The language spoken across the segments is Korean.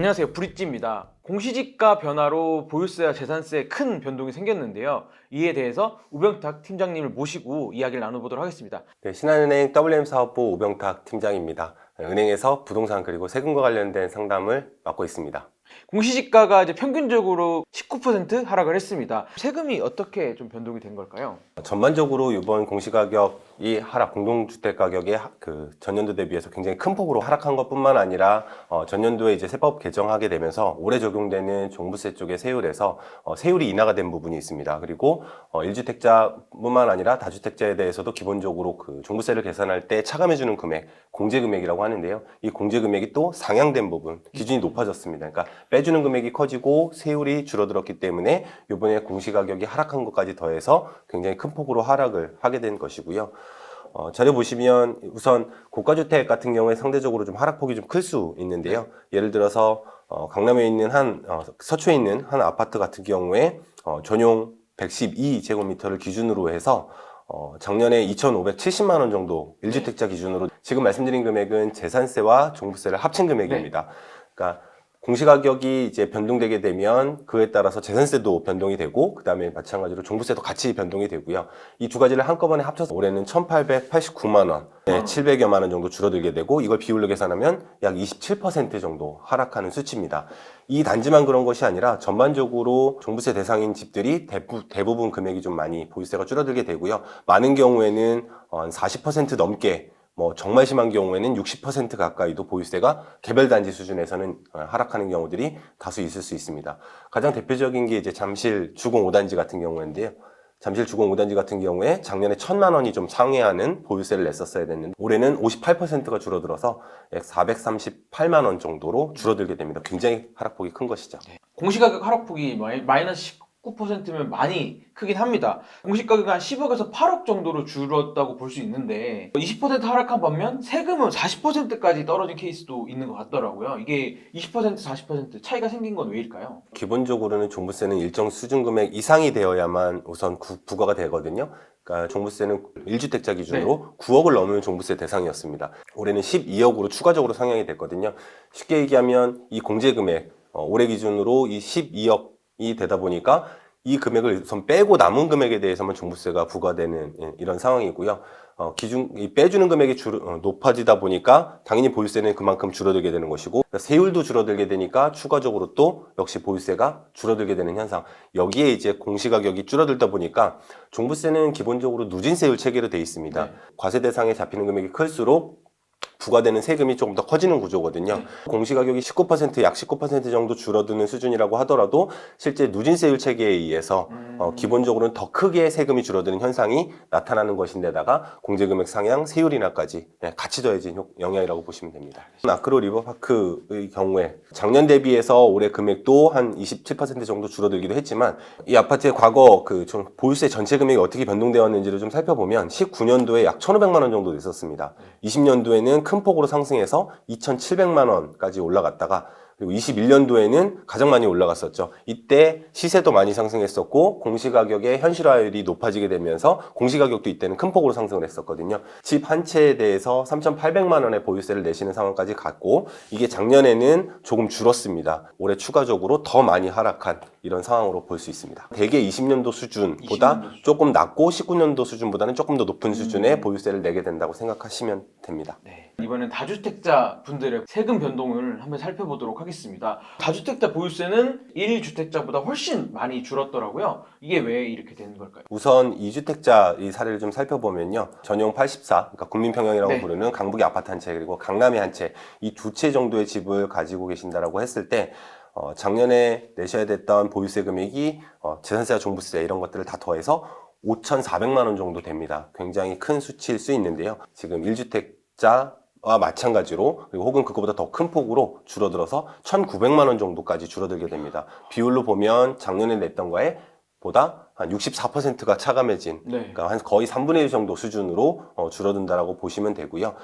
안녕하세요. 브릿지입니다. 공시지가 변화로 보유세와 재산세에 큰 변동이 생겼는데요. 이에 대해서 우병탁 팀장님을 모시고 이야기를 나눠보도록 하겠습니다. 네, 신한은행 WM 사업부 오병탁 팀장입니다. 네, 은행에서 부동산 그리고 세금과 관련된 상담을 맡고 있습니다. 공시지가가 이제 평균적으로 19% 하락을 했습니다. 세금이 어떻게 좀 변동이 된 걸까요? 전반적으로 이번 공시가격이 하락, 공동주택 가격이 하- 그 전년도 대비해서 굉장히 큰 폭으로 하락한 것뿐만 아니라 어, 전년도에 이제 세법 개정하게 되면서 올해 적용되는 종부세 쪽의 세율에서 어, 세율이 인하가 된 부분이 있습니다. 그리고 어, 1주택자뿐만 아니라 다주택자에 대해서도 기본적으로 그 종부세를 계산할 때 차감해주는 금액, 공제금액이라고 하는데요. 이 공제금액이 또 상향된 부분, 기준이 높아졌습니다. 그러니까 빼주는 금액이 커지고 세율이 줄어들었기 때문에 이번에 공시가격이 하락한 것까지 더해서 굉장히 큰 폭으로 하락을 하게 된 것이고요. 어, 자료 보시면 우선 고가주택 같은 경우에 상대적으로 좀 하락폭이 좀 클 수 있는데요. 예를 들어서 어, 강남에 있는 한 어, 서초에 있는 한 아파트 같은 경우에 어, 전용 112제곱미터를 기준으로 해서 어, 작년에 2,570만 원 정도 1주택자 기준으로 지금 말씀드린 금액은 재산세와 종부세를 합친 금액입니다. 그러니까 공시가격이 이제 변동되게 되면 그에 따라서 재산세도 변동이 되고 그 다음에 마찬가지로 종부세도 같이 변동이 되고요. 이 두 가지를 한꺼번에 합쳐서 올해는 1,889만 원, 네, 700여만 원 정도 줄어들게 되고 이걸 비율로 계산하면 약 27% 정도 하락하는 수치입니다. 이 단지만 그런 것이 아니라 전반적으로 종부세 대상인 집들이 대부, 대부분 금액이 좀 많이 보유세가 줄어들게 되고요. 많은 경우에는 어, 한40% 넘게 뭐 정말 심한 경우에는 60% 가까이도 보유세가 개별 단지 수준에서는 어, 하락하는 경우들이 다수 있을 수 있습니다. 가장 대표적인 게 이제 잠실 주공 5단지 같은 경우인데요. 잠실 주공 5단지 같은 경우에 작년에 천만 원이 좀 상회하는 보유세를 냈었어야 됐는데 올해는 58%가 줄어들어서 약 438만 원 정도로 줄어들게 됩니다. 굉장히 하락폭이 큰 것이죠. 공시가격 하락폭이 마이- 마이너스 19%면 많이 크긴 합니다. 공시 가격이 한 10억에서 8억 정도로 줄었다고 볼 수 있는데 20% 하락한 반면 세금은 40%까지 떨어진 케이스도 있는 것 같더라고요. 이게 20% 40% 차이가 생긴 건 왜일까요? 기본적으로는 종부세는 일정 수준 금액 이상이 되어야만 우선 구- 부과가 되거든요. 그러니까 종부세는 1주택자 기준으로 9억을 넘는 종부세 대상이었습니다. 올해는 12억으로 추가적으로 상향이 됐거든요. 쉽게 얘기하면 이 공제 금액 어, 올해 기준으로 이 12억 이 되다 보니까 이 금액을 우선 빼고 남은 금액에 대해서만 종부세가 부과되는 예, 이런 상황이고요. 어, 기준 이 빼주는 금액이 줄- 어, 높아지다 보니까 당연히 보유세는 그만큼 줄어들게 되는 것이고 그러니까 세율도 줄어들게 되니까 추가적으로 또 역시 보유세가 줄어들게 되는 현상. 여기에 이제 공시가격이 줄어들다 보니까 종부세는 기본적으로 누진세율 체계로 돼 있습니다. 네. 과세 대상에 잡히는 금액이 클수록 부과되는 세금이 조금 더 커지는 구조거든요. 공시가격이 19%, 약 19% 정도 줄어드는 수준이라고 하더라도 실제 누진세율 체계에 의해서 어, 기본적으로는 더 크게 세금이 줄어드는 현상이 나타나는 것인데다가 공제금액 상향, 세율 인하까지 네, 같이 더해진 효- 영향이라고 보시면 됩니다. 아크로 리버파크의 경우에 작년 대비해서 올해 금액도 한 27% 정도 줄어들기도 했지만 이 아파트의 과거 그 좀 보유세 전체 금액이 어떻게 변동되었는지를 좀 살펴보면 19년도에 약 1,500만 원 정도 됐었습니다. 20년도에는 큰 폭으로 상승해서 2,700만 원까지 올라갔다가 그리고 21년도에는 가장 많이 올라갔었죠. 이때 시세도 많이 상승했었고 공시가격의 현실화율이 높아지게 되면서 공시가격도 이때는 큰 폭으로 상승을 했었거든요. 집 한 채에 대해서 3,800만 원의 보유세를 내시는 상황까지 갔고 이게 작년에는 조금 줄었습니다. 올해 추가적으로 더 많이 하락한 이런 상황으로 볼 수 있습니다. 대개 20년도 수준보다 20년도 수준. 조금 낮고 19년도 수준보다는 조금 더 높은 수준의 보유세를 내게 된다고 생각하시면 됩니다. 네. 이번엔 다주택자 분들의 세금 변동을 한번 살펴보도록 하겠습니다. 다주택자 보유세는 1주택자보다 훨씬 많이 줄었더라고요. 이게 왜 이렇게 되는 걸까요? 우선 2주택자 이 사례를 좀 살펴보면요. 전용 84, 그러니까 국민평형이라고 네. 부르는 강북의 아파트 한 채, 그리고 강남의 한 채, 이 두 채 정도의 집을 가지고 계신다라고 했을 때, 어, 작년에 내셔야 됐던 보유세 금액이 어, 재산세와 종부세 이런 것들을 다 더해서 5,400만 원 정도 됩니다. 굉장히 큰 수치일 수 있는데요. 지금 1주택자 와 마찬가지로 그리고 혹은 그거보다 더 큰 폭으로 줄어들어서 1,900만 원 정도까지 줄어들게 됩니다. 비율로 보면 작년에 냈던 거에 보다 한 64%가 차감해진 네. 그러니까 한 거의 3분의 1 정도 수준으로 어, 줄어든다라고 보시면 되고요.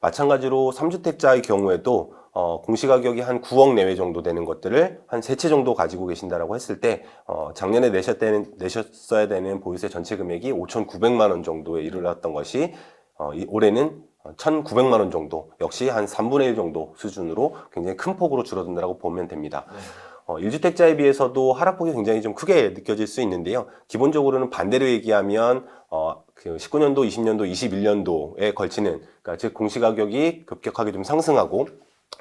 마찬가지로 3주택자의 경우에도 어, 공시가격이 한 9억 내외 정도 되는 것들을 한 세 채 정도 가지고 계신다라고 했을 때 어, 작년에 내셨다는, 내셨어야 되는 보유세 전체 금액이 5,900만 원 정도에 이르렀던 것이 어, 이, 올해는 1,900만 원 정도, 역시 한 3분의 1 정도 수준으로 굉장히 큰 폭으로 줄어든다고 보면 됩니다. 네. 어, 1주택자에 비해서도 하락폭이 굉장히 좀 크게 느껴질 수 있는데요. 기본적으로는 반대로 얘기하면 어, 그 19년도, 20년도, 21년도에 걸치는 그러니까 즉 공시가격이 급격하게 좀 상승하고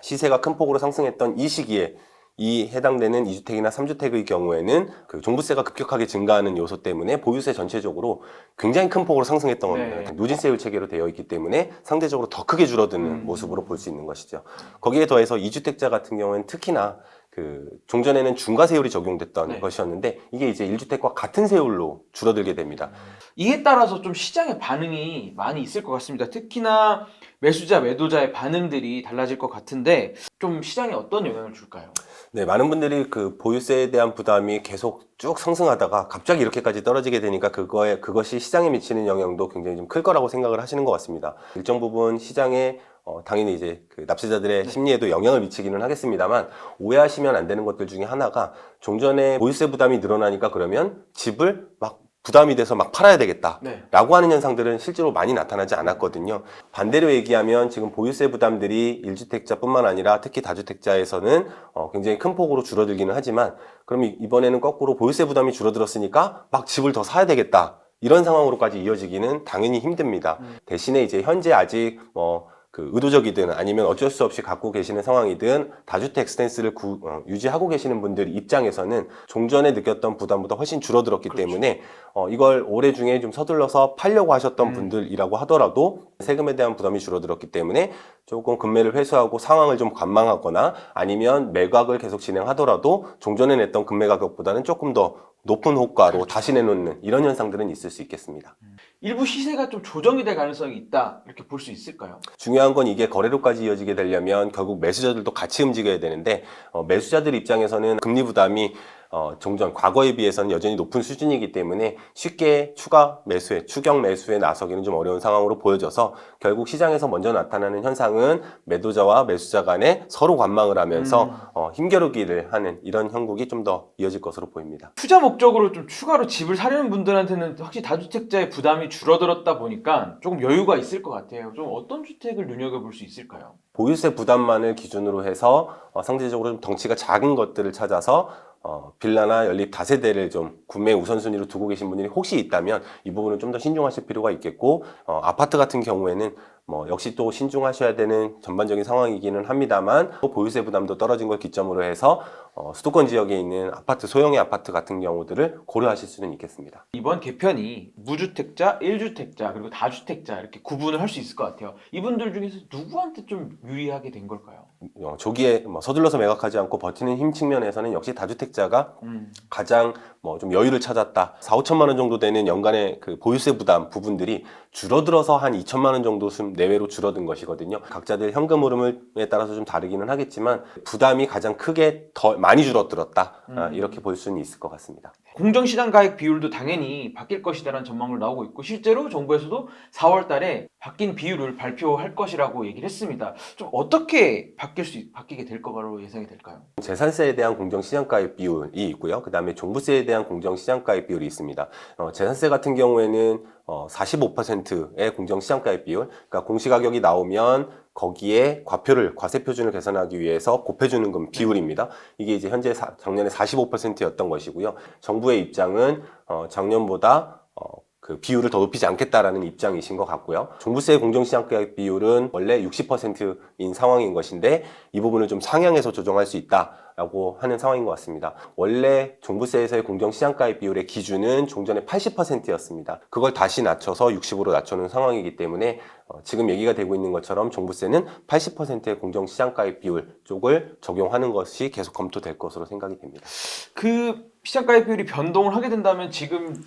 시세가 큰 폭으로 상승했던 이 시기에 이 해당되는 2주택이나 3주택의 경우에는 그 종부세가 급격하게 증가하는 요소 때문에 보유세 전체적으로 굉장히 큰 폭으로 상승했던 겁니다. 네. 누진세율 체계로 되어 있기 때문에 상대적으로 더 크게 줄어드는 음. 모습으로 볼 수 있는 것이죠. 거기에 더해서 2주택자 같은 경우에는 특히나 그 종전에는 중과세율이 적용됐던 네. 것이었는데 이게 이제 1주택과 같은 세율로 줄어들게 됩니다. 이에 따라서 좀 시장의 반응이 많이 있을 것 같습니다. 특히나 매수자, 매도자의 반응들이 달라질 것 같은데 좀 시장에 어떤 영향을 줄까요? 네, 많은 분들이 그 보유세에 대한 부담이 계속 쭉 상승하다가 갑자기 이렇게까지 떨어지게 되니까 그거에 그것이 시장에 미치는 영향도 굉장히 좀 클 거라고 생각을 하시는 것 같습니다. 일정 부분 시장에 어, 당연히 이제 그 납세자들의 네. 심리에도 영향을 미치기는 하겠습니다만 오해하시면 안 되는 것들 중에 하나가 종전에 보유세 부담이 늘어나니까 그러면 집을 막 부담이 돼서 막 팔아야 되겠다. 네. 라고 하는 현상들은 실제로 많이 나타나지 않았거든요. 반대로 얘기하면 지금 보유세 부담들이 1주택자뿐만 아니라 특히 다주택자에서는 어, 굉장히 큰 폭으로 줄어들기는 하지만 그럼 이- 이번에는 거꾸로 보유세 부담이 줄어들었으니까 막 집을 더 사야 되겠다. 이런 상황으로까지 이어지기는 당연히 힘듭니다. 음. 대신에 이제 현재 아직 뭐 그 의도적이든 아니면 어쩔 수 없이 갖고 계시는 상황이든 다주택 스탠스를 구- 어, 유지하고 계시는 분들 입장에서는 종전에 느꼈던 부담보다 훨씬 줄어들었기 그렇죠. 때문에 어, 이걸 올해 중에 좀 서둘러서 팔려고 하셨던 음. 분들이라고 하더라도 세금에 대한 부담이 줄어들었기 때문에 조금 금매를 회수하고 상황을 좀 관망하거나 아니면 매각을 계속 진행하더라도 종전에 냈던 금매 가격보다는 조금 더 높은 호가로. 다시 내놓는 이런 현상들은 있을 수 있겠습니다. 일부 시세가 좀 조정이 될 가능성이 있다 이렇게 볼 수 있을까요? 중요한 건 이게 거래로까지 이어지게 되려면 결국 매수자들도 같이 움직여야 되는데 어, 매수자들 입장에서는 금리 부담이 어, 종전 과거에 비해서는 여전히 높은 수준이기 때문에 쉽게 추가 매수에 추경 매수에 나서기는 좀 어려운 상황으로 보여져서 결국 시장에서 먼저 나타나는 현상은 매도자와 매수자 간에 서로 관망을 하면서 음. 어, 힘겨루기를 하는 이런 형국이 좀 더 이어질 것으로 보입니다. 투자 목적으로 좀 추가로 집을 사려는 분들한테는 확실히 다주택자의 부담이 줄어들었다 보니까 조금 여유가 있을 것 같아요. 좀 어떤 주택을 눈여겨볼 수 있을까요? 보유세 부담만을 기준으로 해서 어, 상대적으로 좀 덩치가 작은 것들을 찾아서 어, 빌라나 연립 다세대를 좀 구매 우선순위로 두고 계신 분들이 혹시 있다면 이 부분은 좀 더 신중하실 필요가 있겠고 어, 아파트 같은 경우에는 뭐 역시 또 신중하셔야 되는 전반적인 상황이기는 합니다만 또 보유세 부담도 떨어진 걸 기점으로 해서 어, 수도권 지역에 있는 아파트 소형의 아파트 같은 경우들을 고려하실 수는 있겠습니다. 이번 개편이 무주택자, 1주택자, 그리고 다주택자 이렇게 구분을 할 수 있을 것 같아요. 이분들 중에서 누구한테 좀 유리하게 된 걸까요? 어, 조기에 뭐 서둘러서 매각하지 않고 버티는 힘 측면에서는 역시 다주택자가 음, 가장 뭐 좀 여유를 찾았다. 4, 5천만 원 정도 되는 연간의 그 보유세 부담 부분들이 줄어들어서 한 2천만 원 정도 수 내외로 줄어든 것이거든요. 각자들 현금 흐름에 따라서 좀 다르기는 하겠지만 부담이 가장 크게 더 많이 줄어들었다. 아, 음. 이렇게 볼 수는 있을 것 같습니다. 공정시장 가액 비율도 당연히 바뀔 것이다라는 전망으로 나오고 있고 실제로 정부에서도 4월 달에 바뀐 비율을 발표할 것이라고 얘기를 했습니다. 좀 어떻게 바뀔 수 있- 바뀌게 될 거로 예상이 될까요? 재산세에 대한 공정시장 가액 비율이 있고요. 그 다음에 종부세에 대한 공정시장 가액 비율이 있습니다. 어, 재산세 같은 경우에는 어, 45%의 공정시장 가액 비율, 그러니까 공시가격이 나오면 거기에 과표를 과세 표준을 계산하기 위해서 곱해주는 건 비율입니다. 이게 이제 현재 사- 작년에 45%였던 것이고요. 정부의 입장은 어, 작년보다 어, 그 비율을 더 높이지 않겠다라는 입장이신 것 같고요. 종부세 공정시장가액 비율은 원래 60%인 상황인 것인데 이 부분을 좀 상향해서 조정할 수 있다라고 하는 상황인 것 같습니다. 원래 종부세에서의 공정시장가액 비율의 기준은 종전에 80%였습니다. 그걸 다시 낮춰서 60으로 낮춰놓은 상황이기 때문에 어, 지금 얘기가 되고 있는 것처럼 종부세는 80%의 공정시장가액 비율 쪽을 적용하는 것이 계속 검토될 것으로 생각이 됩니다. 그 시장가액 비율이 변동을 하게 된다면 지금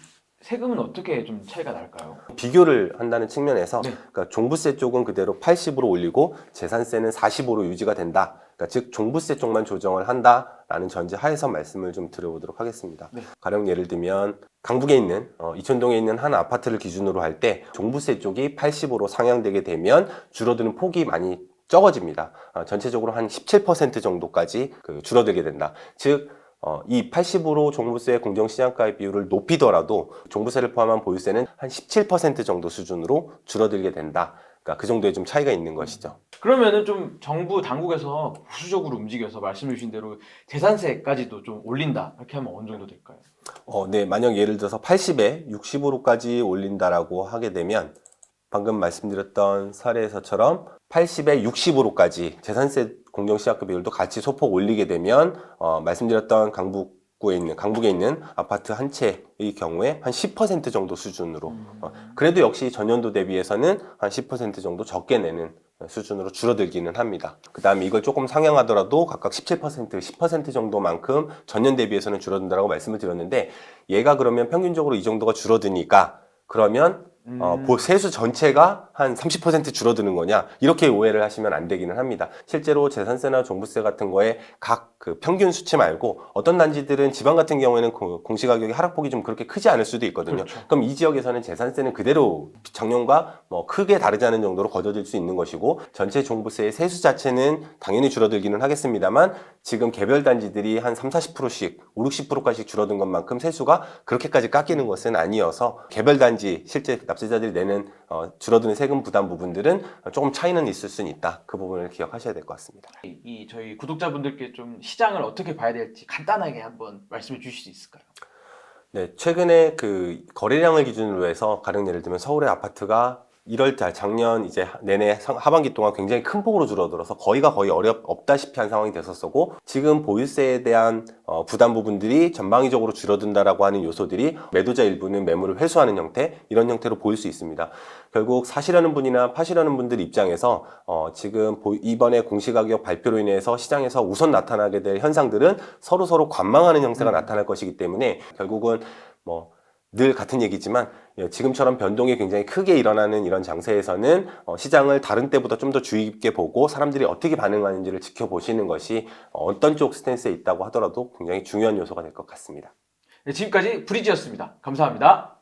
세금은 어떻게 좀 차이가 날까요? 비교를 한다는 측면에서 네. 그러니까 종부세 쪽은 그대로 80으로 올리고 재산세는 45로 유지가 된다. 그러니까 즉 종부세 쪽만 조정을 한다라는 전제 하에서 말씀을 좀 드려보도록 하겠습니다. 네. 가령 예를 들면 강북에 있는 어, 이천동에 있는 한 아파트를 기준으로 할 때 종부세 쪽이 80으로 상향되게 되면 줄어드는 폭이 많이 적어집니다. 어, 전체적으로 한 17% 정도까지 그 줄어들게 된다. 즉 어, 이 80으로 종부세 공정시장가액 비율을 높이더라도 종부세를 포함한 보유세는 한 17% 정도 수준으로 줄어들게 된다. 그러니까 그 정도의 좀 차이가 있는 것이죠. 그러면은 좀 정부 당국에서 보수적으로 움직여서 말씀 주신 대로 재산세까지도 좀 올린다 이렇게 하면 어느 정도 될까요? 어, 네, 만약 예를 들어서 80에 60으로까지 올린다라고 하게 되면 방금 말씀드렸던 사례에서처럼 80에 60으로까지 재산세 공정시작금 비율도 같이 소폭 올리게 되면 어, 말씀드렸던 강북 구에 있는 강북에 있는 아파트 한 채의 경우에 한 10% 정도 수준으로 어, 그래도 역시 전년도 대비해서는 한 10% 정도 적게 내는 수준으로 줄어들기는 합니다. 그 다음에 이걸 조금 상향하더라도 각각 17%, 10% 정도만큼 전년 대비해서는 줄어든다고 말씀을 드렸는데 얘가 그러면 평균적으로 이 정도가 줄어드니까 그러면 음. 어, 보- 세수 전체가 한 30% 줄어드는 거냐 이렇게 오해를 하시면 안 되기는 합니다. 실제로 재산세나 종부세 같은 거에 각 그 평균 수치 말고 어떤 단지들은 지방 같은 경우에는 고- 공시가격의 하락폭이 좀 그렇게 크지 않을 수도 있거든요. 그렇죠. 그럼 이 지역에서는 재산세는 그대로 작년과 뭐 크게 다르지 않은 정도로 거둬질 수 있는 것이고 전체 종부세의 세수 자체는 당연히 줄어들기는 하겠습니다만 지금 개별 단지들이 한 3, 40%씩 5, 60%까지 줄어든 것만큼 세수가 그렇게까지 깎이는 것은 아니어서 개별 단지 실제 납세 자들이 내는 어, 줄어드는 세금 부담 부분들은 조금 차이는 있을 수는 있다. 그 부분을 기억하셔야 될 것 같습니다. 이, 이 저희 구독자분들께 좀 시장을 어떻게 봐야 될지 간단하게 한번 말씀해 주실 수 있을까요? 네, 최근에 그 거래량을 기준으로 해서 가령 예를 들면 서울의 아파트가 1월 달 작년 이제 내내 상- 하반기 동안 굉장히 큰 폭으로 줄어들어서 거의가 거의 어렵 없다시피 한 상황이 됐었고 지금 보유세에 대한 어, 부담 부분들이 전방위적으로 줄어든다라고 하는 요소들이 매도자 일부는 매물을 회수하는 형태 이런 형태로 보일 수 있습니다. 결국 사시려는 분이나 파시려는 분들 입장에서 어, 지금 보- 이번에 공시가격 발표로 인해서 시장에서 우선 나타나게 될 현상들은 서로 서로 관망하는 형태가 음. 나타날 것이기 때문에 결국은 뭐 늘 같은 얘기지만 예, 지금처럼 변동이 굉장히 크게 일어나는 이런 장세에서는 어, 시장을 다른 때보다 좀 더 주의 깊게 보고 사람들이 어떻게 반응하는지를 지켜보시는 것이 어, 어떤 쪽 스탠스에 있다고 하더라도 굉장히 중요한 요소가 될 것 같습니다. 네, 지금까지 브리지였습니다. 감사합니다.